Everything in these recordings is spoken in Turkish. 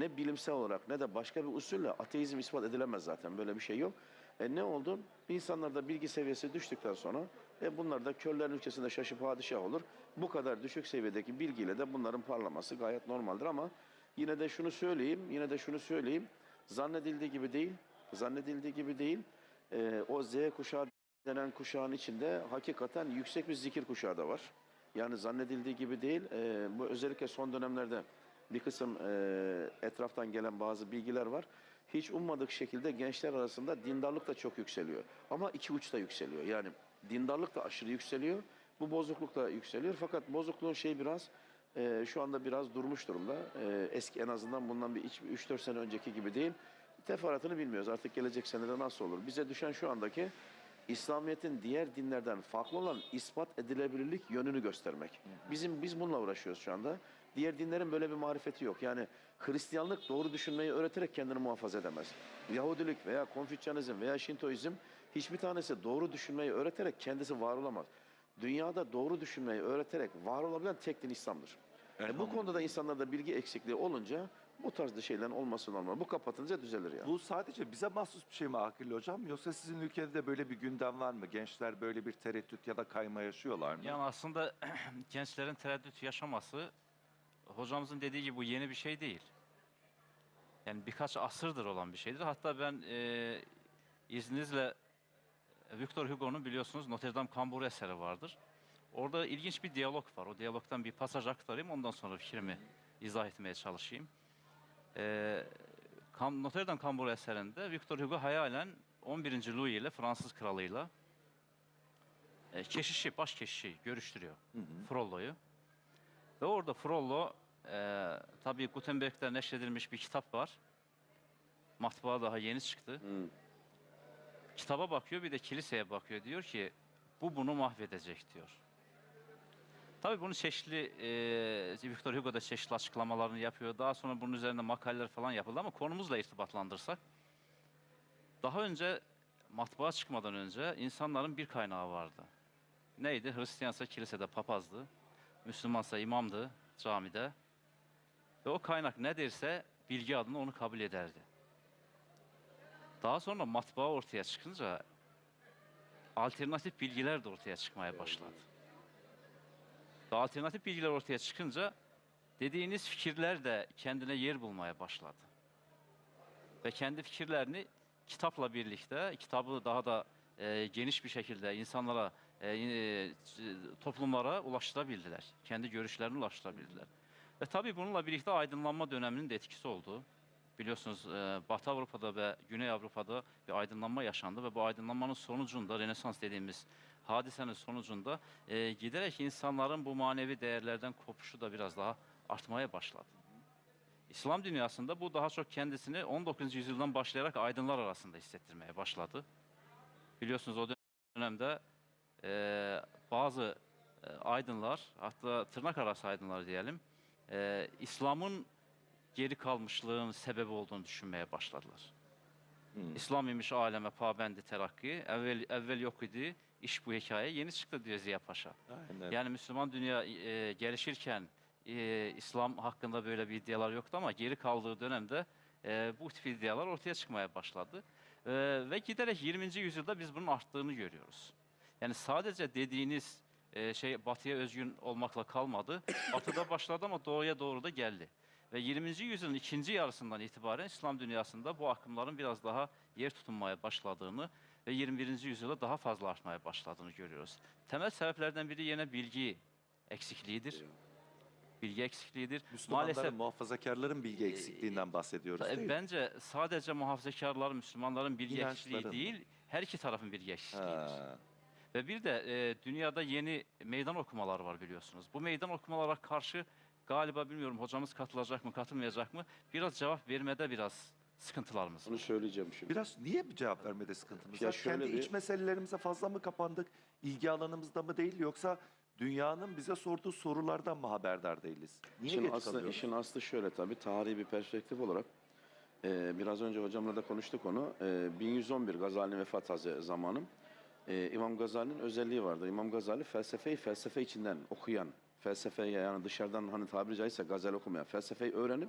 ne bilimsel olarak ne de başka bir usulle ateizm ispat edilemez zaten. Böyle bir şey yok. E ne oldu? İnsanlarda bilgi seviyesi düştükten sonra e bunlar da körlerin ülkesinde şaşı padişah olur. Bu kadar düşük seviyedeki bilgiyle de bunların parlaması gayet normaldir ama yine de şunu söyleyeyim, yine de şunu söyleyeyim. Zannedildiği gibi değil, zannedildiği gibi değil. E, o Z kuşağı denen kuşağın içinde hakikaten yüksek bir zikir kuşağı da var. Yani zannedildiği gibi değil. E, bu özellikle son dönemlerde bir kısım e, etraftan gelen bazı bilgiler var. Hiç ummadık şekilde gençler arasında dindarlık da çok yükseliyor. Ama iki uçta yükseliyor. Yani dindarlık da aşırı yükseliyor. Bu bozukluk da yükseliyor. Fakat bozukluğun şey biraz e, şu anda biraz durmuş durumda. E, eski en azından bundan bir 3-4 sene önceki gibi değil. Teferruatını bilmiyoruz. Artık gelecek senede nasıl olur? Bize düşen şu andaki İslamiyet'in diğer dinlerden farklı olan ispat edilebilirlik yönünü göstermek. Bizim biz bununla uğraşıyoruz şu anda. Diğer dinlerin böyle bir marifeti yok. Yani Hristiyanlık doğru düşünmeyi öğreterek kendini muhafaza edemez. Yahudilik veya Konfüçyanizm veya Şintoizm hiçbir tanesi doğru düşünmeyi öğreterek kendisi var olamaz. Dünyada doğru düşünmeyi öğreterek var olabilen tek din İslam'dır. E bu konuda da insanlarda bilgi eksikliği olunca bu tarzda şeylerin olması normal. Bu kapatınca düzelir yani. Bu sadece bize mahsus bir şey mi Akil Hocam? Yoksa sizin ülkede de böyle bir gündem var mı? Gençler böyle bir tereddüt ya da kayma yaşıyorlar mı? Yani aslında gençlerin tereddüt yaşaması hocamızın dediği gibi bu yeni bir şey değil. Yani birkaç asırdır olan bir şeydir. Hatta ben e, izninizle Victor Hugo'nun biliyorsunuz Notre Dame Kambur eseri vardır. Orada ilginç bir diyalog var. O diyalogdan bir pasaj aktarayım ondan sonra fikrimi izah etmeye çalışayım. E, Kam- Notre Dame Kambur eserinde Victor Hugo hayalen 11. Louis ile Fransız kralıyla e, keşişi, baş keşişi görüştürüyor. Frollo'yu. Ve orada Frollo e, tabii Gutenberg'den neşredilmiş bir kitap var. Matbaa daha yeni çıktı. Kitaba bakıyor bir de kiliseye bakıyor. Diyor ki bu bunu mahvedecek diyor. Tabii bunu çeşitli, e, Victor Hugo da çeşitli açıklamalarını yapıyor. Daha sonra bunun üzerine makaleler falan yapıldı ama konumuzla irtibatlandırsak. Daha önce matbaa çıkmadan önce insanların bir kaynağı vardı. Neydi? Hristiyansa kilisede papazdı. Müslümansa imamdı camide. Ve o kaynak ne derse bilgi adına onu kabul ederdi. Daha sonra matbaa ortaya çıkınca alternatif bilgiler de ortaya çıkmaya başladı. Ve alternatif bilgiler ortaya çıkınca dediğiniz fikirler de kendine yer bulmaya başladı. Ve kendi fikirlerini kitapla birlikte, kitabı daha da e, geniş bir şekilde insanlara, e, e, toplumlara ulaştırabildiler. Kendi görüşlerini ulaştırabildiler. Ve tabii bununla birlikte aydınlanma döneminin de etkisi oldu. Biliyorsunuz e, Batı Avrupa'da ve Güney Avrupa'da bir aydınlanma yaşandı ve bu aydınlanmanın sonucunda Rönesans dediğimiz hadisenin sonucunda e, giderek insanların bu manevi değerlerden kopuşu da biraz daha artmaya başladı. İslam dünyasında bu daha çok kendisini 19. yüzyıldan başlayarak aydınlar arasında hissettirmeye başladı. Biliyorsunuz o dönemde e, bazı e, aydınlar, hatta tırnak arası aydınlar diyelim, e, İslam'ın geri kalmışlığın sebebi olduğunu düşünmeye başladılar. İslam imiş aleme pabendi terakki, evvel, evvel yok idi, iş bu hikaye yeni çıktı diyor Ziya Paşa. Aynen. Yani Müslüman dünya e, gelişirken e, İslam hakkında böyle bir iddialar yoktu ama geri kaldığı dönemde e, bu tip iddialar ortaya çıkmaya başladı. E, ve giderek 20. yüzyılda biz bunun arttığını görüyoruz. Yani sadece dediğiniz e, şey batıya özgün olmakla kalmadı. Batıda başladı ama doğuya doğru da geldi. Ve 20. yüzyılın ikinci yarısından itibaren İslam dünyasında bu akımların biraz daha yer tutunmaya başladığını ve 21. yüzyılda daha fazla artmaya başladığını görüyoruz. Temel sebeplerden biri yine bilgi eksikliğidir. Bilgi eksikliğidir. Müslümanların, Maalesef muhafazakarların bilgi eksikliğinden bahsediyoruz e, değil bence sadece muhafazakarlar, Müslümanların bilgi eksikliği İnançların. değil, her iki tarafın bilgi eksikliğidir. Ha. Ve bir de e, dünyada yeni meydan okumalar var biliyorsunuz. Bu meydan okumalara karşı galiba bilmiyorum hocamız katılacak mı, katılmayacak mı? Biraz cevap vermede biraz sıkıntılarımız Bunu var. söyleyeceğim şimdi. Biraz niye bir cevap vermede sıkıntımız Ya var? şöyle Kendi bir- iç meselelerimize fazla mı kapandık? İlgi alanımızda mı değil yoksa dünyanın bize sorduğu sorulardan mı haberdar değiliz? Niye Şimdi geç aslında kalıyoruz? işin aslı şöyle tabii tarihi bir perspektif olarak e, biraz önce hocamla da konuştuk onu. E, 1111 Gazali'nin vefat hazı zamanı. E, İmam Gazali'nin özelliği vardır. İmam Gazali felsefeyi felsefe içinden okuyan, felsefeye yani dışarıdan hani tabiri caizse gazel okumayan, felsefeyi öğrenip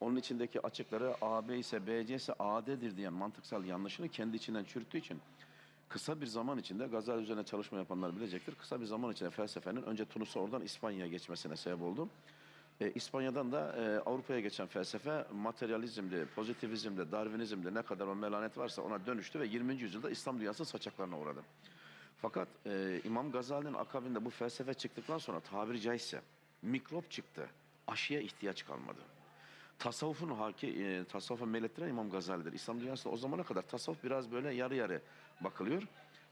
onun içindeki açıkları AB ise BC ise AD'dir diyen mantıksal yanlışını kendi içinden çürüttüğü için kısa bir zaman içinde Gazali üzerine çalışma yapanlar bilecektir. Kısa bir zaman içinde felsefenin önce Tunus'a oradan İspanya'ya geçmesine sebep oldu. E, İspanya'dan da e, Avrupa'ya geçen felsefe materyalizmdi, pozitivizmdi, darwinizmdi ne kadar o melanet varsa ona dönüştü ve 20. yüzyılda İslam dünyası saçaklarına uğradı. Fakat e, İmam Gazali'nin akabinde bu felsefe çıktıktan sonra tabiri caizse mikrop çıktı. Aşıya ihtiyaç kalmadı. Tasavvufun haki, e, tasavvufa meylettiren İmam Gazali'dir. İslam dünyasında o zamana kadar tasavvuf biraz böyle yarı yarı bakılıyor.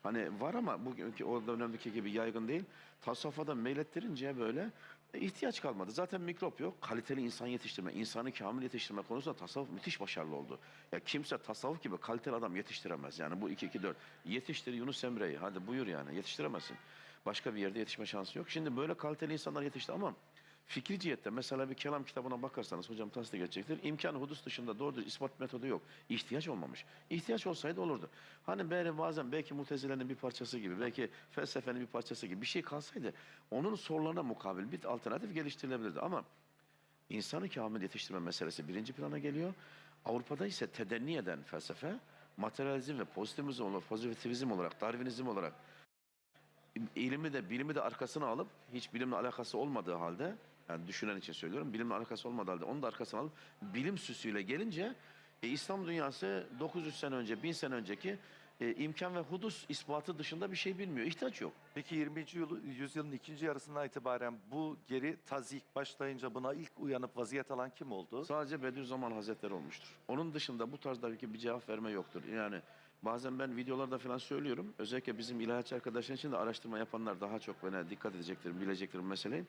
Hani var ama bugünkü o dönemdeki gibi yaygın değil. Tasavvufa da meylettirince böyle e, ihtiyaç kalmadı. Zaten mikrop yok. Kaliteli insan yetiştirme, insanı kamil yetiştirme konusunda tasavvuf müthiş başarılı oldu. Ya kimse tasavvuf gibi kaliteli adam yetiştiremez. Yani bu 2-2-4. Yetiştir Yunus Emre'yi. Hadi buyur yani. Yetiştiremezsin. Başka bir yerde yetişme şansı yok. Şimdi böyle kaliteli insanlar yetişti ama fikri cihette mesela bir kelam kitabına bakarsanız hocam tasdik edecektir. İmkan hudus dışında doğru dürüst ispat metodu yok. İhtiyaç olmamış. İhtiyaç olsaydı olurdu. Hani böyle bazen belki mutezilenin bir parçası gibi, belki felsefenin bir parçası gibi bir şey kalsaydı onun sorularına mukabil bir alternatif geliştirilebilirdi. Ama insanı kamil yetiştirme meselesi birinci plana geliyor. Avrupa'da ise tedenni eden felsefe materyalizm ve pozitivizm olarak, pozitivizm olarak, darwinizm olarak ilimi de bilimi de arkasına alıp hiç bilimle alakası olmadığı halde yani düşünen için söylüyorum bilimle alakası olmadığı halde onu da arkasına alıp bilim süsüyle gelince e, İslam dünyası 900 sene önce 1000 sene önceki e, imkan ve hudus ispatı dışında bir şey bilmiyor. İhtiyaç yok. Peki 20. yıl- yüzyılın ikinci yarısından itibaren bu geri tazyik başlayınca buna ilk uyanıp vaziyet alan kim oldu? Sadece Bediüzzaman Hazretleri olmuştur. Onun dışında bu tarzda bir cevap verme yoktur. Yani bazen ben videolarda falan söylüyorum. Özellikle bizim ilahiyatçı arkadaşlar için de araştırma yapanlar daha çok bana dikkat edecektir, bilecektir bu meseleyi.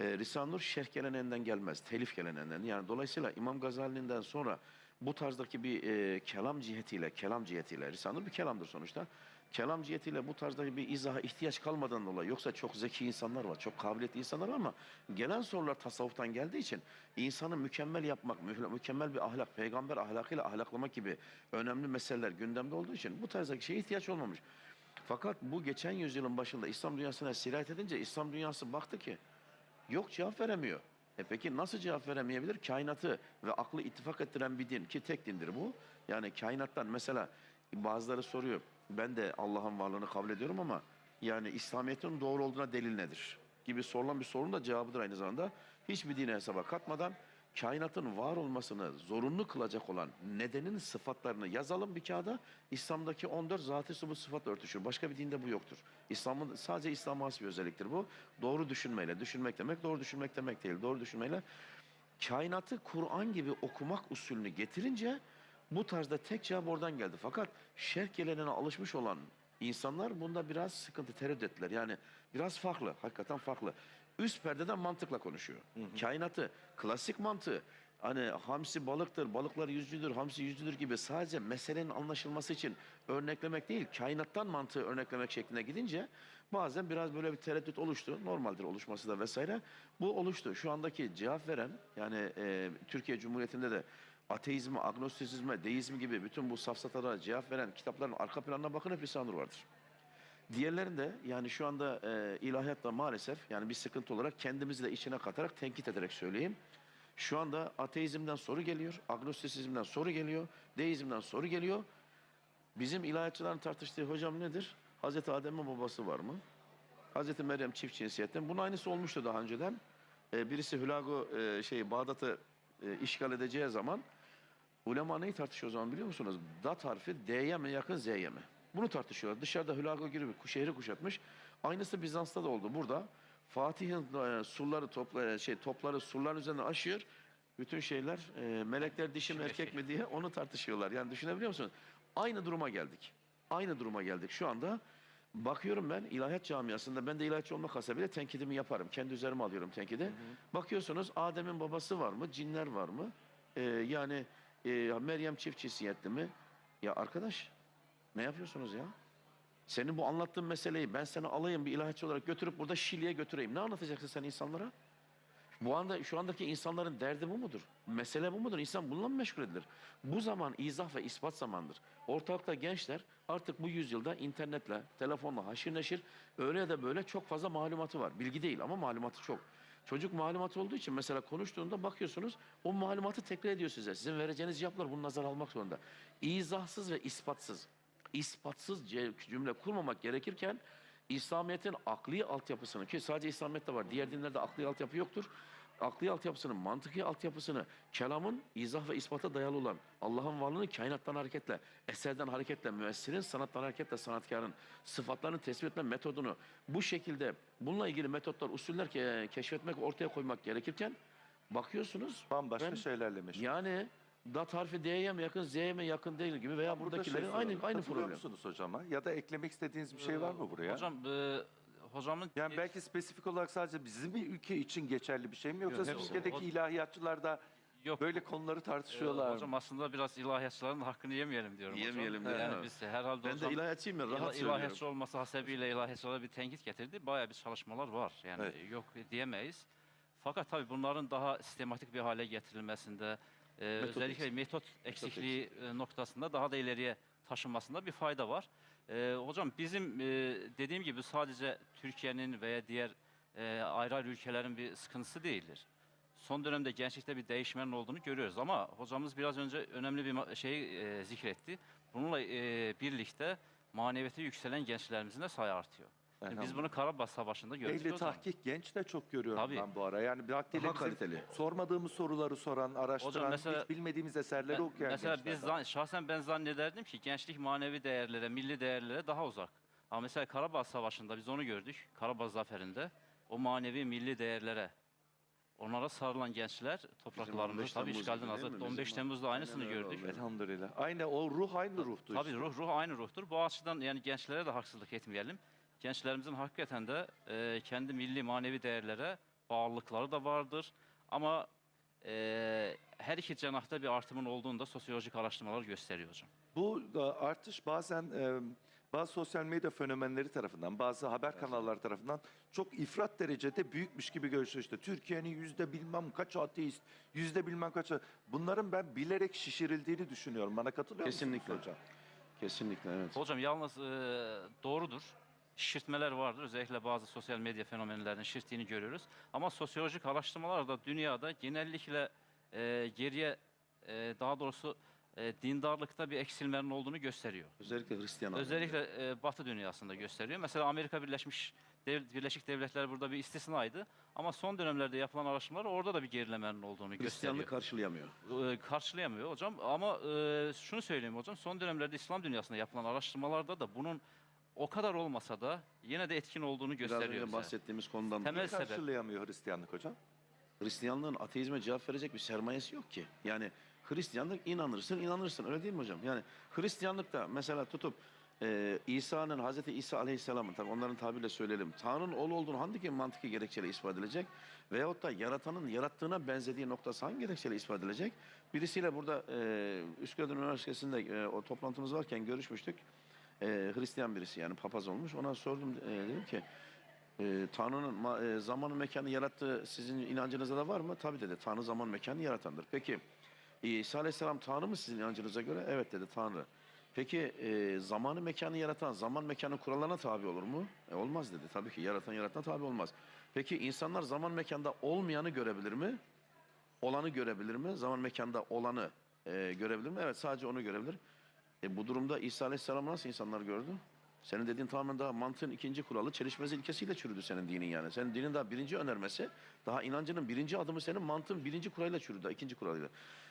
Ee, Risale-i Nur şerh geleneğinden gelmez, telif geleneğinden. Yani dolayısıyla İmam Gazali'nden sonra bu tarzdaki bir e, kelam cihetiyle, kelam cihetiyle, Risale-i Nur bir kelamdır sonuçta. Kelam cihetiyle bu tarzdaki bir izaha ihtiyaç kalmadan dolayı yoksa çok zeki insanlar var, çok kabiliyetli insanlar var ama gelen sorular tasavvuftan geldiği için insanı mükemmel yapmak, mü- mükemmel bir ahlak, peygamber ahlakıyla ahlaklamak gibi önemli meseleler gündemde olduğu için bu tarzdaki şeye ihtiyaç olmamış. Fakat bu geçen yüzyılın başında İslam dünyasına sirayet edince İslam dünyası baktı ki yok cevap veremiyor. E peki nasıl cevap veremeyebilir? Kainatı ve aklı ittifak ettiren bir din ki tek dindir bu. Yani kainattan mesela bazıları soruyor. Ben de Allah'ın varlığını kabul ediyorum ama yani İslamiyet'in doğru olduğuna delil nedir? Gibi sorulan bir sorunun da cevabıdır aynı zamanda. Hiçbir dine hesaba katmadan kainatın var olmasını zorunlu kılacak olan nedenin sıfatlarını yazalım bir kağıda. İslam'daki 14 zat-ı subut sıfatla örtüşür. Başka bir dinde bu yoktur. İslam'ın sadece İslam'a has bir özelliktir bu. Doğru düşünmeyle. Düşünmek demek doğru düşünmek demek değil. Doğru düşünmeyle kainatı Kur'an gibi okumak usulünü getirince bu tarzda tek cevap oradan geldi. Fakat şerh geleneğine alışmış olan insanlar bunda biraz sıkıntı tereddüt. Yani biraz farklı, hakikaten farklı. Üst perdeden mantıkla konuşuyor. Kainatı, klasik mantığı, hani hamsi balıktır, balıklar yüzlüdür, hamsi yüzlüdür gibi sadece meselenin anlaşılması için örneklemek değil, kainattan mantığı örneklemek şeklinde gidince bazen biraz böyle bir tereddüt oluştu. Normaldir oluşması da vesaire. Bu oluştu. Şu andaki cevap veren yani e, Türkiye Cumhuriyeti'nde de ateizme, agnostisizme, deizmi gibi bütün bu safsatalara cevap veren kitapların arka planına bakın hep Nur vardır. Diğerlerinde yani şu anda e, ilahiyatta maalesef yani bir sıkıntı olarak kendimizi de içine katarak tenkit ederek söyleyeyim. Şu anda ateizmden soru geliyor, agnostisizmden soru geliyor, deizmden soru geliyor. Bizim ilahiyatçıların tartıştığı hocam nedir? Hazreti Adem'in babası var mı? Hazreti Meryem çift cinsiyetten. Bunun aynısı olmuştu daha önceden. E, birisi Hülagu e, şey Bağdat'ı e, işgal edeceği zaman ulema neyi tartışıyor o zaman biliyor musunuz? Dat harfi D'ye mi yakın Z'ye mi? Bunu tartışıyorlar. Dışarıda Hülagu gibi ku- şehri kuşatmış. Aynısı Bizans'ta da oldu. Burada Fatih'in e, surları topla, şey topları surların üzerine aşıyor. Bütün şeyler e, melekler dişi mi erkek mi diye onu tartışıyorlar. Yani düşünebiliyor musunuz? Aynı duruma geldik. Aynı duruma geldik. Şu anda bakıyorum ben ilahiyat camiasında ben de ilahiyatçı olmak hasebiyle tenkidimi yaparım. Kendi üzerime alıyorum tenkidi. Bakıyorsunuz Adem'in babası var mı? Cinler var mı? Ee, yani e, Meryem çift cinsiyetli mi? Ya arkadaş ne yapıyorsunuz ya? Senin bu anlattığın meseleyi ben seni alayım bir ilahiyatçı olarak götürüp burada Şili'ye götüreyim. Ne anlatacaksın sen insanlara? Bu anda şu andaki insanların derdi bu mudur? Mesele bu mudur? İnsan bununla mı meşgul edilir? Bu zaman izah ve ispat zamandır. Ortalıkta gençler artık bu yüzyılda internetle, telefonla haşir neşir öyle ya da böyle çok fazla malumatı var. Bilgi değil ama malumatı çok. Çocuk malumat olduğu için mesela konuştuğunda bakıyorsunuz o malumatı tekrar ediyor size. Sizin vereceğiniz cevaplar bunu nazar almak zorunda. İzahsız ve ispatsız. İspatsız cümle kurmamak gerekirken İslamiyet'in akli altyapısını ki sadece İslamiyet'te var. Diğer dinlerde akli altyapı yoktur. Akli altyapısını, mantıki altyapısını, kelamın izah ve ispata dayalı olan Allah'ın varlığını kainattan hareketle, eserden hareketle, müessirin sanattan hareketle sanatkarın sıfatlarını tespit etme metodunu bu şekilde bununla ilgili metotlar, usuller ke- keşfetmek, ortaya koymak gerekirken bakıyorsunuz Bambaşka ben- şeylerle meşgul. yani dat harfi D'ye mi yakın, Z'ye mi yakın değil gibi veya Burada buradakilerin şey aynı aynı problem. musunuz hocama? Ya da eklemek istediğiniz bir şey var mı buraya? Hocam e, hocamın yani belki spesifik olarak sadece bizim bir ülke için geçerli bir şey mi yoksa Yok, ülkedeki O- ilahiyatçılar da yok. böyle konuları e, tartışıyorlar hocam mı? aslında biraz ilahiyatçıların hakkını yemeyelim diyorum Yemeyelim hocam. değil Yani mi? biz herhalde Ben de hocam ilahiyatçıyım ya rahat ila- söylüyorum. ilahiyatçı olması hasebiyle ilahiyatçılara bir tenkit getirdi. Bayağı bir çalışmalar var. Yani Evet. yok diyemeyiz. Fakat tabii bunların daha sistematik bir hale getirilmesinde e, özellikle eksik. metot eksikliği e, noktasında daha da ileriye taşınmasında bir fayda var. E, hocam bizim e, dediğim gibi sadece Türkiye'nin veya diğer e, ayrı ayrı ülkelerin bir sıkıntısı değildir. Son dönemde gençlikte bir değişmenin olduğunu görüyoruz ama hocamız biraz önce önemli bir ma- şey e, zikretti. Bununla e, birlikte maneviyatı yükselen gençlerimizin de sayı artıyor. Şimdi biz bunu Karabağ Savaşı'nda gördük. Ehli hocam. tahkik genç de çok görüyorum Tabii. ben bu ara. Yani vaktiyle Daha bizim kaliteli. sormadığımız soruları soran, araştıran, mesela- hiç bilmediğimiz eserleri Ben- okuyan mesela gençler biz var. zan- şahsen ben zannederdim ki gençlik manevi değerlere, milli değerlere daha uzak. Ama mesela Karabağ Savaşı'nda biz onu gördük. Karabağ Zafer'inde o manevi milli değerlere onlara sarılan gençler 15 topraklarında tabii Temmuz işgalden gibi değil azad. mi? 15 Bizim- Temmuz'da aynısını Aynen öyle gördük. oldu. Elhamdülillah. Aynı o ruh aynı ruhtu Tabii işte. ruh, ruh aynı ruhtur. Bu açıdan yani gençlere de haksızlık etmeyelim. Gençlerimizin hakikaten de e, kendi milli manevi değerlere bağlılıkları da vardır. Ama e, her iki cenahta bir artımın olduğunu da sosyolojik araştırmalar gösteriyor hocam. Bu e, artış bazen e, bazı sosyal medya fenomenleri tarafından, bazı haber kanalları tarafından çok ifrat derecede büyükmüş gibi görüşüyor. İşte Türkiye'nin yüzde bilmem kaç ateist, yüzde bilmem kaç... Bunların ben bilerek şişirildiğini düşünüyorum. Bana katılıyor Kesinlikle. musunuz hocam? Kesinlikle evet. Hocam yalnız e, doğrudur. Şişirtmeler vardır. Özellikle bazı sosyal medya fenomenlerinin şişirttiğini görüyoruz. Ama sosyolojik araştırmalar da dünyada genellikle e, geriye e, daha doğrusu e, dindarlıkta bir eksilmenin olduğunu gösteriyor. Özellikle Hristiyan. Özellikle e, Batı dünyasında gösteriyor. Mesela Amerika Birleşmiş Dev- Birleşik Devletleri burada bir istisnaydı. Ama son dönemlerde yapılan araştırmalar orada da bir gerilemenin olduğunu gösteriyor. Hristiyanlık karşılayamıyor. E, karşılayamıyor hocam. Ama e, şunu söyleyeyim hocam. Son dönemlerde İslam dünyasında yapılan araştırmalarda da bunun o kadar olmasa da yine de etkin olduğunu Biraz gösteriyor önce bize. bahsettiğimiz konudan Temel Niye sebep. karşılayamıyor Hristiyanlık hocam? Hristiyanlığın ateizme cevap verecek bir sermayesi yok ki. Yani Hristiyanlık inanırsın inanırsın öyle değil mi hocam? Yani Hristiyanlıkta mesela tutup e, İsa'nın Hazreti İsa Aleyhisselam'ın tabii onların tabiriyle söyleyelim. Tanrı'nın oğlu olduğunu hangi mantıki gerekçeyle ispat edilecek? Veyahut da yaratanın yarattığına benzediği noktası hangi gerekçeyle ispat edilecek? Birisiyle burada e, Üsküdar Üniversitesi'nde e, o toplantımız varken görüşmüştük. E, Hristiyan birisi yani papaz olmuş. Ona sordum e, dedim ki e, Tanrı'nın e, zamanı mekanı yarattığı sizin inancınızda da var mı? Tabii dedi. Tanrı zaman mekanı yaratandır. Peki İsa Aleyhisselam Tanrı mı sizin inancınıza göre? Evet dedi Tanrı. Peki e, zamanı mekanı yaratan zaman mekanın kurallarına tabi olur mu? E, olmaz dedi. Tabii ki yaratan yaratana tabi olmaz. Peki insanlar zaman mekanda olmayanı görebilir mi? Olanı görebilir mi? Zaman mekanda olanı e, görebilir mi? Evet sadece onu görebilir. E, bu durumda İsa Aleyhisselam'ı nasıl insanlar gördü? Senin dediğin tamamen daha mantığın ikinci kuralı çelişmez ilkesiyle çürüdü senin dinin yani. Senin dinin daha birinci önermesi, daha inancının birinci adımı senin mantığın birinci kuralıyla çürüdü, ikinci kuralıyla.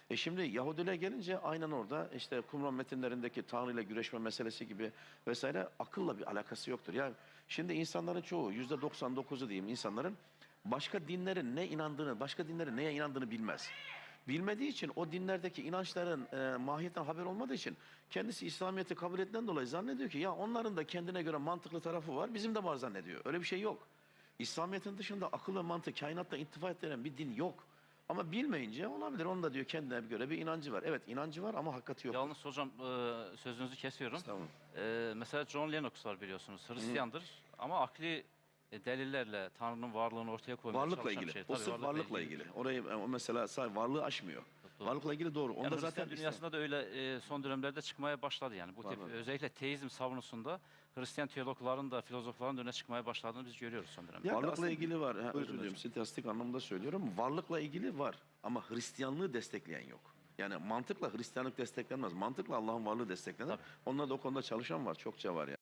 E şimdi Yahudiliğe gelince aynen orada işte Kumran metinlerindeki Tanrı ile güreşme meselesi gibi vesaire akılla bir alakası yoktur. Yani şimdi insanların çoğu yüzde 99'u diyeyim insanların başka dinlerin ne inandığını, başka dinlerin neye inandığını bilmez. Bilmediği için o dinlerdeki inançların e, mahiyetten haber olmadığı için kendisi İslamiyet'i kabul ettiğinden dolayı zannediyor ki ya onların da kendine göre mantıklı tarafı var bizim de var zannediyor. Öyle bir şey yok. İslamiyet'in dışında akıl ve mantık kainatta intifa ettiren bir din yok. Ama bilmeyince olabilir. Onun da diyor kendine göre bir inancı var. Evet inancı var ama hakikati yok. Yalnız hocam e, sözünüzü kesiyorum. Tamam. E, mesela John Lennox var biliyorsunuz. Hristiyandır ama akli e, delillerle Tanrı'nın varlığını ortaya koymaya Varlıkla çalışan ilgili. bir şey. o Tabii sırf varlıkla ilgili. Orayı o mesela sadece varlığı aşmıyor. doğru. Varlıkla ilgili doğru. Onda Yani zaten Hristiyan İslam- dünyasında da öyle e, son dönemlerde çıkmaya başladı yani. Bu tip var. özellikle teizm savunusunda Hristiyan teologların da filozofların da öne çıkmaya başladığını biz görüyoruz son dönemde. Ya- Varlıkla aslında- ilgili var. Ha, özür dilerim. Sintastik anlamda söylüyorum. Varlıkla ilgili var. Ama Hristiyanlığı destekleyen yok. Yani mantıkla Hristiyanlık desteklenmez. Mantıkla Allah'ın varlığı desteklenir. Onlar da o konuda çalışan var. Çokça var yani.